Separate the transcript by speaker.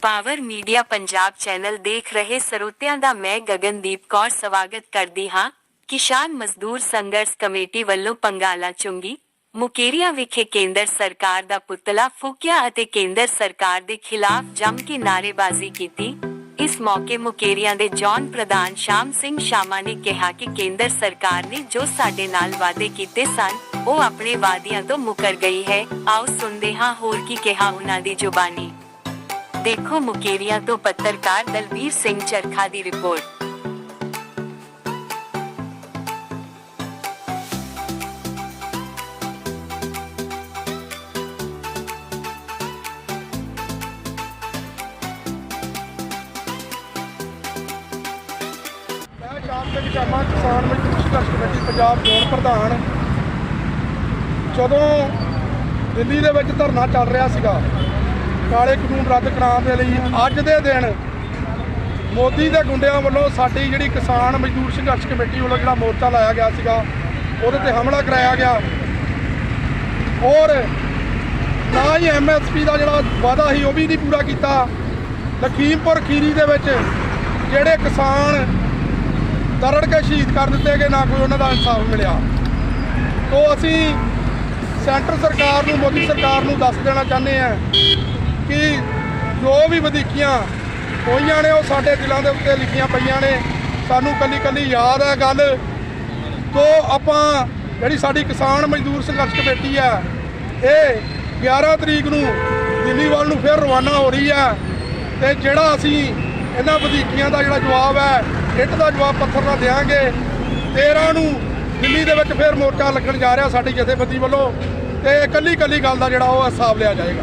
Speaker 1: Power media Punjab channel ਦੇਖ ਰਹੇ ਸਰੋਤਿਆਂ ਦਾ ਮੈਂ ਗਗਨਦੀਪ ਕੌਰ ਸਵਾਗਤ ਕਰਦੀ ਹਾਂ ਕਿਸਾਨ ਮਜ਼ਦੂਰ ਸੰਘਰਸ਼ ਕਮੇਟੀ ਵੱਲੋਂ ਪੰਗਾਲਾ ਚੁੰਗੀ ਮੁਕੇਰੀਆਂ ਵਿਖੇ ਕੇਂਦਰ ਸਰਕਾਰ ਦਾ ਪੁਤਲਾ ਫੂਕਿਆ ਅਤੇ ਕੇਂਦਰ ਸਰਕਾਰ ਦੇ ਖਿਲਾਫ ਜੰਮ ਕੇ ਨਾਅਰੇਬਾਜ਼ੀ ਕੀਤੀ ਇਸ ਮੌਕੇ ਮੁਕੇਰੀਆਂ ਦੇ ਜੌਨ ਪ੍ਰਧਾਨ ਸ਼ਾਮ ਸਿੰਘ ਸ਼ਾਮਾ ਨੇ ਕਿਹਾ ਕਿ ਕੇਂਦਰ ਸਰਕਾਰ ਨੇ ਜੋ ਸਾਡੇ ਨਾਲ ਵਾਅਦੇ ਕੀਤੇ ਸਨ ਉਹ ਆਪਣੇ ਵਾਅਦਿਆਂ ਤੋਂ ਮੁਕਰ ਗਈ ਹੈ ਆਓ ਸੁਣਦੇ ਹਾਂ ਹੋਰ ਕੀ ਕਿਹਾ ਉਹਨਾਂ ਦੀ ਜ਼ੁਬਾਨੀ ਦੇਖੋ ਮੁਕੇਰੀਆਂ ਤੋਂ ਪੱਤਰਕਾਰ ਦਲਵੀਰ ਸਿੰਘ ਚਰਖਾ ਦੀ ਰਿਪੋਰਟ।
Speaker 2: ਸਿੰਘ ਸ਼ਰਮਾ ਕਿਸਾਨ ਮਜ਼ਦੂਰ ਸੰਘਰਸ਼ ਕਮੇਟੀ ਪੰਜਾਬ ਜ਼ੋਨ ਪ੍ਰਧਾਨ। ਜਦੋਂ ਦਿੱਲੀ ਦੇ ਵਿੱਚ ਧਰਨਾ ਚੱਲ ਰਿਹਾ ਸੀਗਾ ਕਾਲੇ ਕਾਨੂੰਨ ਰੱਦ ਕਰਾਉਣ ਦੇ ਲਈ ਅੱਜ ਦੇ ਦਿਨ ਮੋਦੀ ਦੇ ਗੁੰਡਿਆਂ ਵੱਲੋਂ ਸਾਡੀ ਜਿਹੜੀ ਕਿਸਾਨ ਮਜ਼ਦੂਰ ਸੰਘਰਸ਼ ਕਮੇਟੀ ਵੱਲੋਂ ਜਿਹੜਾ ਮੋਰਚਾ ਲਾਇਆ ਗਿਆ ਸੀਗਾ, ਉਹਦੇ ਤੇ ਹਮਲਾ ਕਰਾਇਆ ਗਿਆ। ਔਰ ਨਾ ਹੀ ਐਮਐਸਪੀ ਦਾ ਜਿਹੜਾ ਵਾਅਦਾ ਸੀ, ਉਹ ਵੀ ਨਹੀਂ ਪੂਰਾ ਕੀਤਾ। ਲਖੀਮਪੁਰ ਖੀਰੀ ਦੇ ਵਿੱਚ ਜਿਹੜੇ ਕਿਸਾਨ ਦਰੜ ਕੇ ਸ਼ਹੀਦ ਕਰ ਦਿੱਤੇ ਗਏ, ਨਾ ਕੋਈ ਉਹਨਾਂ ਦਾ ਇਨਸਾਫ ਮਿਲਿਆ। ਤੋਂ ਅਸੀਂ ਸੈਂਟਰ ਸਰਕਾਰ ਨੂੰ, ਮੋਦੀ ਸਰਕਾਰ ਨੂੰ ਦੱਸ ਦੇਣਾ ਚਾਹੁੰਦੇ ਆ ਕਿ ਜੋ ਵੀ ਵਧੀਕੀਆਂ ਹੋਈਆਂ ਨੇ, ਉਹ ਸਾਡੇ ਦਿਲਾਂ ਦੇ ਉੱਤੇ ਲਿਖੀਆਂ ਪਈਆਂ ਨੇ। ਸਾਨੂੰ ਕੱਲੀ ਕੱਲੀ ਯਾਦ ਹੈ ਗੱਲ। ਤੋਂ ਆਪਾਂ ਜਿਹੜੀ ਸਾਡੀ ਕਿਸਾਨ ਮਜ਼ਦੂਰ ਸੰਘਰਸ਼ ਕਮੇਟੀ ਆ ਇਹ 11 ਤਰੀਕ ਨੂੰ ਦਿੱਲੀ ਵੱਲ ਨੂੰ ਫਿਰ ਰਵਾਨਾ ਹੋ ਰਹੀ ਹੈ। ਤੇ ਜਿਹੜਾ ਅਸੀਂ ਇਹਨਾਂ ਵਧੀਕੀਆਂ ਦਾ ਜਿਹੜਾ ਜਵਾਬ ਹੈ, ਇੱਟ ਦਾ ਜਵਾਬ ਪੱਥਰ ਨਾਲ ਦੇਵਾਂਗੇ 13 ਨੂੰ ਦਿੱਲੀ ਦੇ ਵਿੱਚ ਫਿਰ ਮੋਰਚਾ ਲੱਗਣ ਜਾ ਰਿਹਾ ਸਾਡੀ ਜਥੇਬੰਦੀ ਵੱਲੋਂ। ਤੇ ਕੱਲੀ ਕੱਲੀ ਗੱਲ ਦਾ ਜਿਹੜਾ ਉਹ ਹਿਸਾਬ ਲਿਆ ਜਾਏਗਾ।